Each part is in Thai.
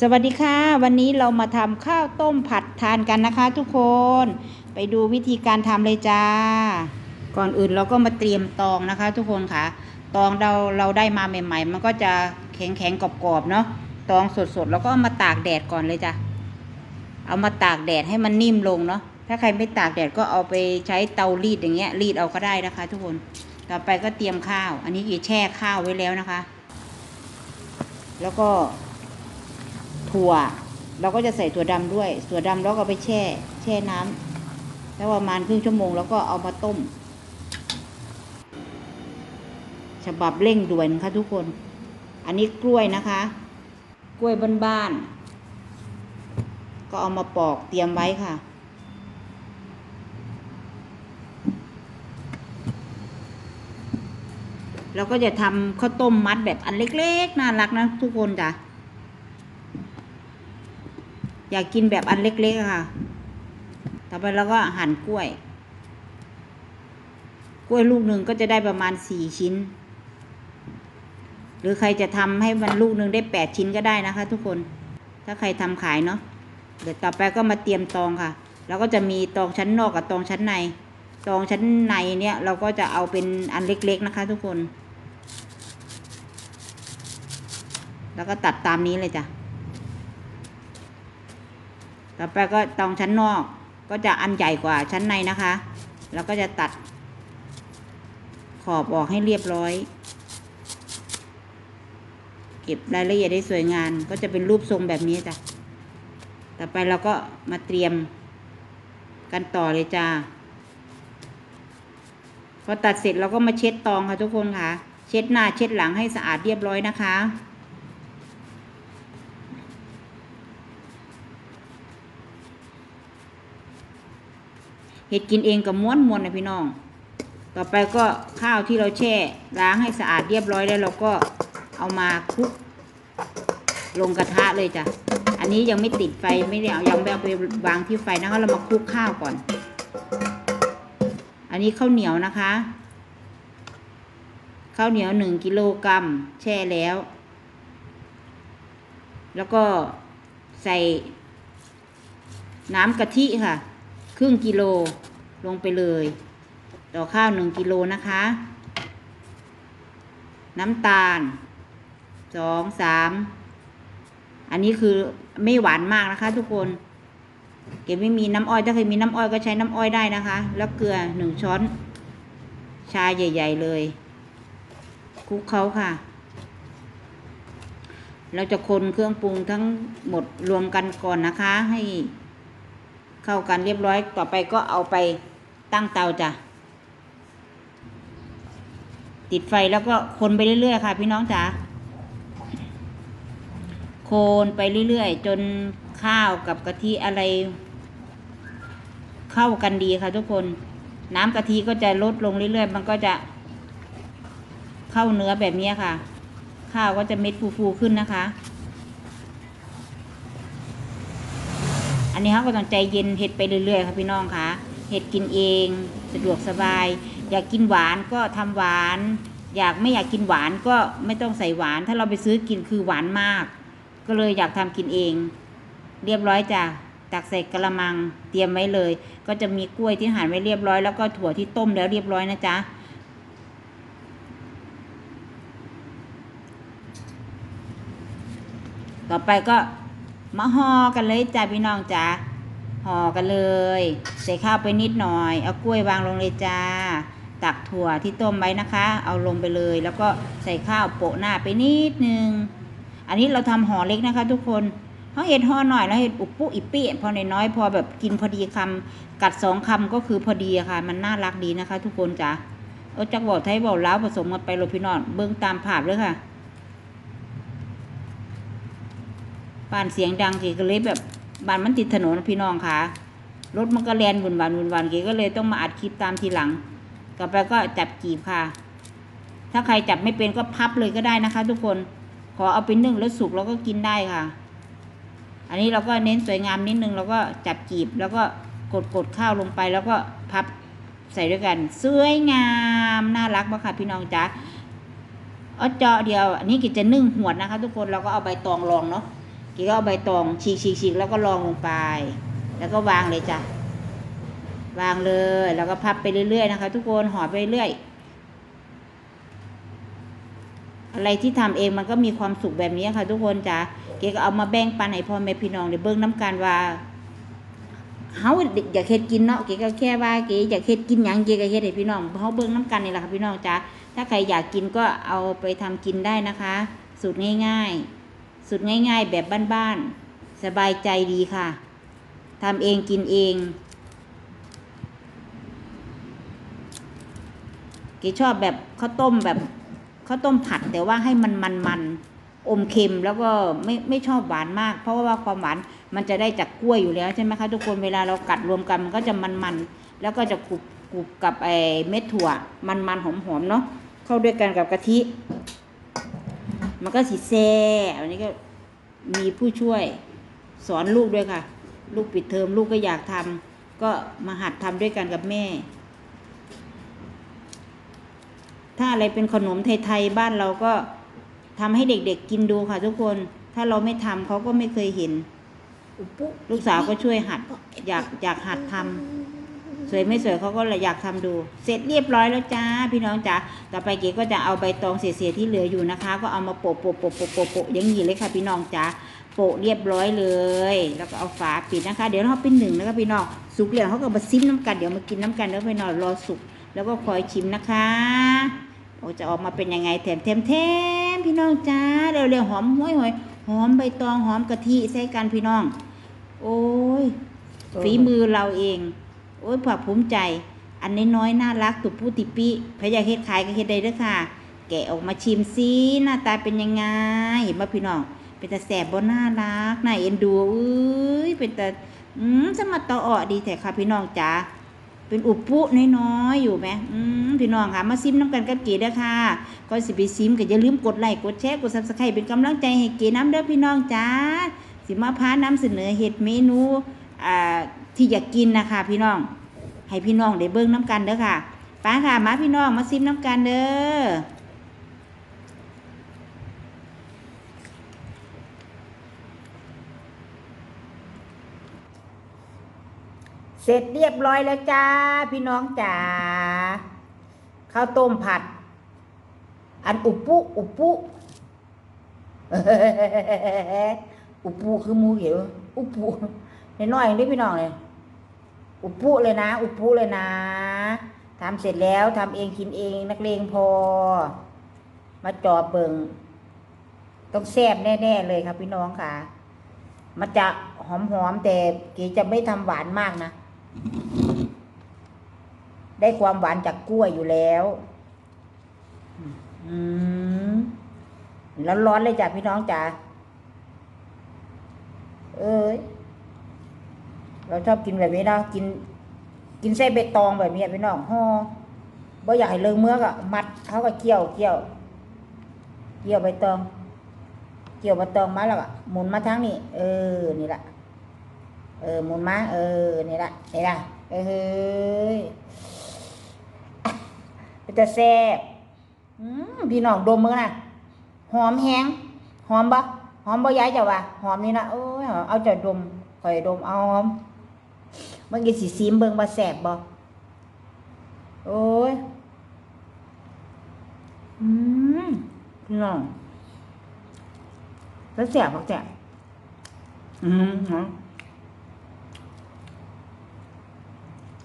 สวัสดีค่ะ วันนี้เรามาทำข้าวต้มผัดทานกันนะคะ ทุกคนไปดูวิธีการทำเลยจ้า ก่อนอื่นเราก็มาเตรียมตองนะคะ ทุกคนค่ะ ตองเราเราได้มาใหม่ ๆ มันก็จะแข็งแข็งกรอบๆเนาะตองสดๆแล้วก็เอามาตากแดดก่อนเลยจ้ะเอามาตากแดดให้มันนิ่มลงเนาะถ้าใครไม่ตากแดดก็เอาไปใช้เตารีดอย่างเงี้ยรีดเอาก็ได้นะคะ ทุกคนต่อไปก็เตรียมข้าว อันนี้กี่แช่ข้าวไว้แล้วนะคะ แล้วก็ ถั่ว เราก็จะใส่ถั่วดำด้วย ถั่วดำแล้วก็ไปแช่ แช่น้ำแล้วประมาณครึ่งชั่วโมงแล้วก็เอามาต้ม ฉบับเร่งด่วนค่ะทุกคน อันนี้กล้วยนะคะ กล้วยบ้านๆก็เอามาปอกเตรียมไว้ค่ะเราก็จะทำข้าวต้มมัดแบบอันเล็กๆ น่ารักนะทุกคนจ้ะ อยากกินแบบอันเล็กๆค่ะ ต่อไปเราก็หั่นกล้วย กล้วยลูกหนึ่งก็จะได้ประมาณสี่ชิ้น หรือใครจะทำให้มันลูกหนึ่งได้แปดชิ้นก็ได้นะคะ ทุกคน ถ้าใครทำขายเนาะ เดี๋ยวต่อไปก็มาเตรียมตองค่ะแล้วก็จะมีตองชั้นนอกกับตองชั้นใน ตองชั้นในเนี่ยเราก็จะเอาเป็นอันเล็กๆนะคะ ทุกคน แล้วก็ตัดตามนี้เลยจ้ะ ต่อไปก็ตองชั้นนอกก็จะอันใหญ่กว่าชั้นในนะคะ แล้วก็จะตัดขอบออกให้เรียบร้อย เก็บรายละเอียดได้สวยงามก็จะเป็นรูปทรงแบบนี้จ้ะ ต่อไปเราก็มาเตรียมกันต่อเลยจ้าพอตัดเสร็จเราก็มาเช็ดตองค่ะทุกคนค่ะ เช็ดหน้าเช็ดหลังให้สะอาดเรียบร้อยนะคะ เห็ดกินเองกับม้วนมวนนะพี่น้อง ต่อไปก็ข้าวที่เราแช่ล้างให้สะอาดเรียบร้อยแล้วเราก็เอามาคลุก ลงกระทะเลยจ้ะ อันนี้ยังไม่ติดไฟไม่ได้เอายังไม่เอาไปวางที่ไฟนะคะเรามาคลุกข้าวก่อน อันนี้ข้าวเหนียวนะคะข้าวเหนียวหนึ่งกิโลกรัมแช่แล้ว แล้วก็ใส่น้ำกะทิค่ะ ครึ่งกิโลลงไปเลย ต่อข้าวหนึ่งกิโลนะคะ น้ำตาลสองสามอันนี้คือไม่หวานมากนะคะ ทุกคนเก็บไม่มีน้ำอ้อยถ้าเคยมีน้ำอ้อยก็ใช้น้ำอ้อยได้นะคะ แล้วเกลือหนึ่งช้อน ชาใหญ่ ๆ เลยคลุกเขาค่ะ เราจะคนเครื่องปรุงทั้งหมดรวมกันก่อนนะคะให้ เข้ากันเรียบร้อยต่อไปก็เอาไปตั้งเตาจ้ะ ติดไฟแล้วก็คนไปเรื่อยๆค่ะ พี่น้องจ๋าโคนไปเรื่อยๆ จนข้าวกับกะทิอะไร เข้ากันดีค่ะทุกคน น้ำกะทิก็จะลดลงเรื่อยๆ มันก็จะ เข้าเนื้อแบบนี้ค่ะ ข้าวก็จะเม็ดฟูๆขึ้นนะคะ อันนี้เขาก็ต้องใจเย็นเห็ดไปเรื่อยๆค่ะพี่น้องค่ะเห็ดกินเองสะดวกสบาย อยากกินหวานก็ทำหวาน อยากไม่อยากกินหวานก็ไม่ต้องใส่หวาน ถ้าเราไปซื้อกินคือหวานมาก ก็เลยอยากทำกินเอง เรียบร้อยจ้ะตักใส่กระมังเตรียมไว้เลย ก็จะมีกล้วยที่หั่นไว้เรียบร้อยแล้วก็ถั่วที่ต้มแล้วเรียบร้อยนะจ๊ะต่อไปก็ มาห่อกันเลยจ้าพี่น้องจ้าห่อกันเลย ใส่ข้าวไปนิดหน่อย เอากล้วยวางลงเลยจ้า ตักถั่วที่ต้มไว้นะคะ เอาลงไปเลย แล้วก็ใส่ข้าวโปะหน้าไปนิดนึง อันนี้เราทำห่อเล็กนะคะ ทุกคนเขาเห็ดห่อหน่อยแล้วเห็ดอุปุอิปี้พอน้อยๆพอแบบกินพอดีคำกัดสองคำก็คือพอดีค่ะ มันน่ารักดีนะคะ ทุกคนจ้าเออจักบอกไทยบอกแล้วผสมกันไปโรพี่น้องเบิ้งตามภาพเลยค่ะ บ้านเสียงดังเกีก็เลยแบบบ้านมันติดถนนพี่น้องค่ะรถมันก็แลนวุ่นวานวุ่นวานเกีก็เลยต้องมาอัดคลิปตามทีหลังต่อไปก็จับกีบค่ะ ถ้าใครจับไม่เป็นก็พับเลยก็ได้นะคะ ทุกคนขอเอาไปนึ่งแล้วสุกแล้วก็กินได้ค่ะ อันนี้เราก็เน้นสวยงามนิดนึงแล้วก็จับกีบแล้วก็กดกดข้าวลงไปแล้วก็พับใส่ด้วยกัน สวยงามน่ารักมากค่ะพี่น้องจ๊ะเอาเจาะเดียว อันนี้กิจจะนึ่งหวดนะคะ ทุกคนเราก็เอาใบตองรองเนาะ ก๋ก็เอาใบตองฉีกฉีกฉีกแล้วก็รองลงไป แล้วก็วางเลยจ้ะวางเลย แล้วก็พับไปเรื่อยๆนะคะ ทุกคนห่อไปเรื่อยอะไรที่ทำเองมันก็มีความสุขแบบนี้ค่ะ ทุกคนจ้ะเก๋ก็เอามาแบ่งปันให้พ่อแม่พี่น้องได้เบิ่งน้ำกันว่าเฮาอยากเฮ็ดกินเนาะเก๋ก็แค่ว่าเก๋อยากเฮ็ดกินหยังเก๋ก็เฮ็ดให้พี่น้องเฮาเบิ่งน้ำกันนี่แหละค่ะพี่น้องจ้ะถ้าใครอยากกินก็เอาไปทำกินได้นะคะ สูตรง่าย ๆ สูตรง่ายๆ แบบบ้านๆ สบายใจดีค่ะ ทำเองกินเองเกชอบแบบข้าวต้มแบบข้าวต้มผัดแต่ว่าให้มันมันมันอมเค็มแล้วก็ไม่ไม่ชอบหวานมาก เพราะว่าความหวานมันจะได้จากกล้วยอยู่แล้วใช่ไหมคะทุกคนเวลาเรากัดรวมกันมันก็จะมันมันแล้วก็จะกรุบกรุบกับไอ้เม็ดถั่ว มันมันหอมหอมๆเนาะเข้าด้วยกันกับกะทิ มันก็สีแซ่อันนี้ก็มีผู้ช่วยสอนลูกด้วยค่ะ ลูกปิดเทอมลูกก็อยากทำก็มาหัดทำด้วยกันกับแม่ ถ้าอะไรเป็นขนมไทยๆบ้านเราก็ทำให้เด็กๆกินดูค่ะ ทุกคน ถ้าเราไม่ทำเขาก็ไม่เคยเห็น ลูกสาวก็ช่วยหัด อยากอยากหัดทำ สวยไม่สวยเขาก็เลยอยากทำดู เสร็จเรียบร้อยแล้วจ้าพี่น้องจ๋าต่อไปเก๋ก็จะเอาใบตองเศษๆที่เหลืออยู่นะคะ ก็เอามาโปะโปะโปะโปะโปะโปะอย่างนี้เลยค่ะพี่น้องจ๋าโปะเรียบร้อยเลย แล้วก็เอาฝาปิดนะคะ เดี๋ยวเราเป็นหนึ่งนะคะพี่น้องสุกแล้วเขาก็มาซิมน้ำกันเดี๋ยวมากินน้ำกันแล้วพี่น้องรอสุกแล้วก็คอยชิมนะคะโอจะออกมาเป็นยังไงแถมแถมแถมพี่น้องจ้าเร็วๆหอมห้วยหอยหอมใบตองหอมกะทิใส่กันพี่น้อง โอ้ยฝีมือเราเอง โอ้ยภาคภูมิใจ อันน้อยๆน่ารักตุปุติปิพยาเฮ็ดขายก็เฮ็ดได้เด้อค่ะ แกะออกมาชิมซิหน้าตาเป็นยังไงเห็นบ่พี่น้องเป็นตาแสบบ่น่ารักน่าเอ็นดูเอ้ยเป็นตาอืมจะมาต่ออดีแท้ค่ะพี่น้องจ๋าเป็นอุปุน้อยๆอยู่ไหมอืมพี่น้องค่ะ มาซิมน้ำกันกับเก๋เด้อค่ะก่อนสิไปซิมก็อย่าลืมกดไลค์กดแชร์กด Subscribe เป็นกำลังใจให้เก๋น้ำเด้อพี่น้องจ้าสิมาพาน้ำเสนอเห็ดเมนู อ่าที่อยากกินนะคะพี่น้อง ให้พี่น้องได้เบิ่งน้ำกันเด้อค่ะป้าค่ะมาพี่น้องมาซิมน้ำกันเด้อเสร็จเรียบร้อยแล้วจ้า พี่น้องจ๋าข้าวต้มผัด อันอุปุอุปุอุปูคือมูเหียวอุปู น้อยๆนี่พี่น้องเลย อุปูเลยนะ อุปูเลยนะทำเสร็จแล้วทำเองกินเองนักเลงพอ มาจอเบิงต้องแซ่บแน่ๆเลยครับพี่น้องค่ะ มันจะหอมๆแต่เกีจะไม่ทำหวานมากนะ ได้ความหวานจากกล้วยอยู่แล้ว อืมร้อนๆเลยจ้ะพี่น้องจ๋าเอ้ย เราชอบกินแบบนี้นะกิน กินไส้ใบตองแบบนี้พี่น้องห่อบ่อยากให้เลิงเมือกอะมัดเขาก็เกี่ยวเกี่ยว เกี่ยวใบตอง เกี่ยวใบตองมาแล้วก็หมุนมาทางนี้เออนี่แหละเออหมุนมาเออนี่ละนี่ละเออเฮ้ยเป็นแต่แซ่บพี่น้องดมมือนะหอมแฮงหอมบ่หอมบ่ย้ายจ้าว่าหอมนี่นะโอ้ยหอเอาจ้าดมข่อยดมเอาหอม มื่อกี้สิซีมเบิ่งว่าแซ่บบ่โอ้ยอืมพี่น้องแล้วแซ่บบ่แซ่บอืมหอม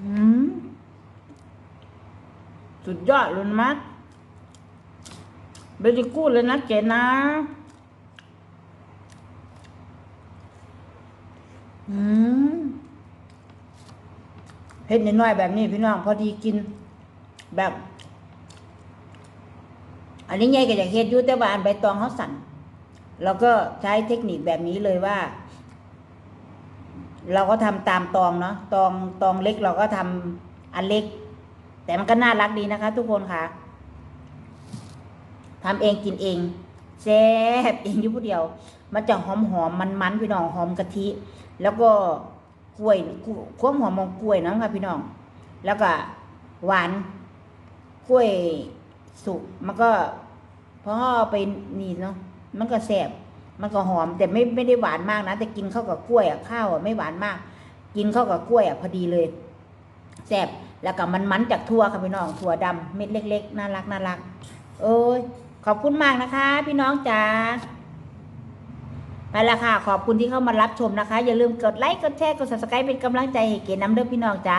อืมสุดยอดเลยมัดเบจิกูเลยนะเจนะอืม ผ็ดน้อยๆแบบนี้พี่น้องพอดีกินแบบ อันนี้ไงก็อยากเฮ็ดยู่แต่ว่าอันใบตองเขาสั่นเราก็ใช้เทคนิคแบบนี้เลยว่า เราก็ทำตามตองเนาะตองตองเล็กเราก็ทำอันเล็ก แต่มันก็น่ารักดีนะคะ ทุกคนค่ะทำเองกินเองแซ่บเองอยู่ผู้เดียว มันจะหอมหอมมันมันๆพี่น้องหอมกะทิ แล้วก็ กล้วยความหอมองกล้วยนะค่ะพี่น้อง แล้วก็หวานกล้วยสุกมันก็พอเอไปนี่เนาะมันก็แสบมันก็หอม แต่ไม่ไม่ได้หวานมากนะแต่กินเข้ากับกล้วยอะข้าวอะไม่หวานมาก กินเข้ากับกล้วยอะพอดีเลยแซบแล้วก็มันมันจากถั่วค่ะพี่น้องถั่วดำเม็ดเล็ก ๆ น่ารักน่ารัก เอ้ยขอบคุณมากนะคะ พี่น้องจ๋า ไปละค่ะ ขอบคุณที่เข้ามารับชมนะคะ อย่าลืมกดไลค์กดแชร์กด subscribe เป็นกำลังใจให้เก๋น้ำเด้อพี่น้องจ้า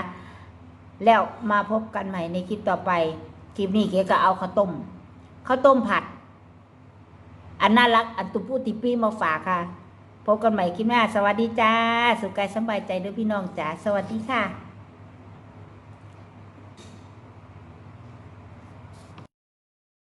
แล้วมาพบกันใหม่ในคลิปต่อไป คลิปนี้เก๋ก็เอาข้าวต้มข้าวต้มผัด อันน่ารักอันตุปูติปี้มาฝากค่ะ พบกันใหม่คลิปหน้า สวัสดีจ้า สุขกายสบายใจเด้อพี่น้องจ๋าสวัสดีค่ะ